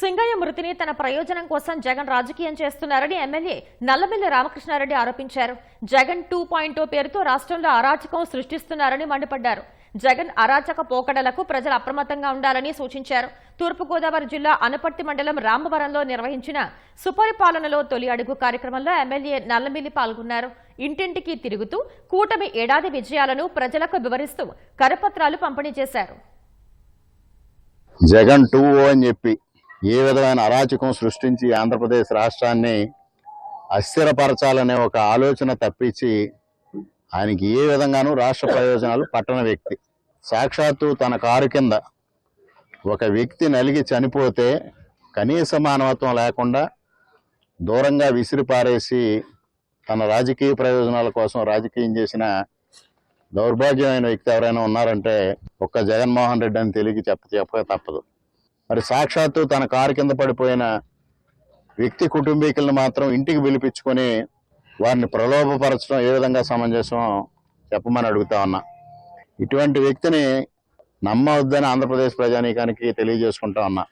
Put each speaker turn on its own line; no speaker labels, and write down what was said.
సింగయ్య మృతిని తన ప్రయోజనం కోసం జగన్ రాజకీయం చేస్తున్నారని ఎమ్మెల్యే నల్లమిల్లి రామకృష్ణారెడ్డి ఆరోపించారు. జగన్ టూ పాయింట్ పేరుతో రాష్ట్రంలో అరాచకం సృష్టిస్తున్నారని మండిపడ్డారు. జగన్ అరాచక పోకడలకు ప్రజలు అప్రమత్తంగా ఉండాలని సూచించారు. తూర్పుగోదావరి జిల్లా అనపర్తి మండలం రామవరంలో నిర్వహించిన సుపరిపాలనలో తొలి అడుగు కార్యక్రమంలో ఎమ్మెల్యే నల్లమిల్లి పాల్గొన్నారు. ఇంటింటికి తిరుగుతూ కూటమి ఏడాది విజయాలను ప్రజలకు వివరిస్తూ కరపత్రాలు పంపిణీ చేశారు.
జగన్ టూ అని చెప్పి ఏ విధమైన అరాచకం సృష్టించి ఆంధ్రప్రదేశ్ రాష్ట్రాన్ని అస్థిరపరచాలనే ఒక ఆలోచన తప్పించి ఆయనకి ఏ విధంగానూ రాష్ట్ర ప్రయోజనాలు పట్టణ వ్యక్తి. సాక్షాత్తు తన కారు కింద ఒక వ్యక్తి నలిగి చనిపోతే కనీస మానవత్వం లేకుండా దూరంగా విసిరిపారేసి తన రాజకీయ ప్రయోజనాల కోసం రాజకీయం చేసిన దౌర్భాగ్యమైన వ్యక్తి ఎవరైనా ఉన్నారంటే ఒక్క జగన్మోహన్ రెడ్డి అని తెలియక చెప్ప చెప్పక తప్పదు. మరి సాక్షాత్తు తన కారు కింద పడిపోయిన వ్యక్తి కుటుంబీకులను మాత్రం ఇంటికి పిలిపించుకొని వారిని ప్రలోభపరచడం ఏ విధంగా సమంజసం చెప్పమని అడుగుతా ఉన్నా. ఇటువంటి వ్యక్తిని నమ్మవద్దని ఆంధ్రప్రదేశ్ ప్రజానీకానికి తెలియజేసుకుంటా ఉన్నా.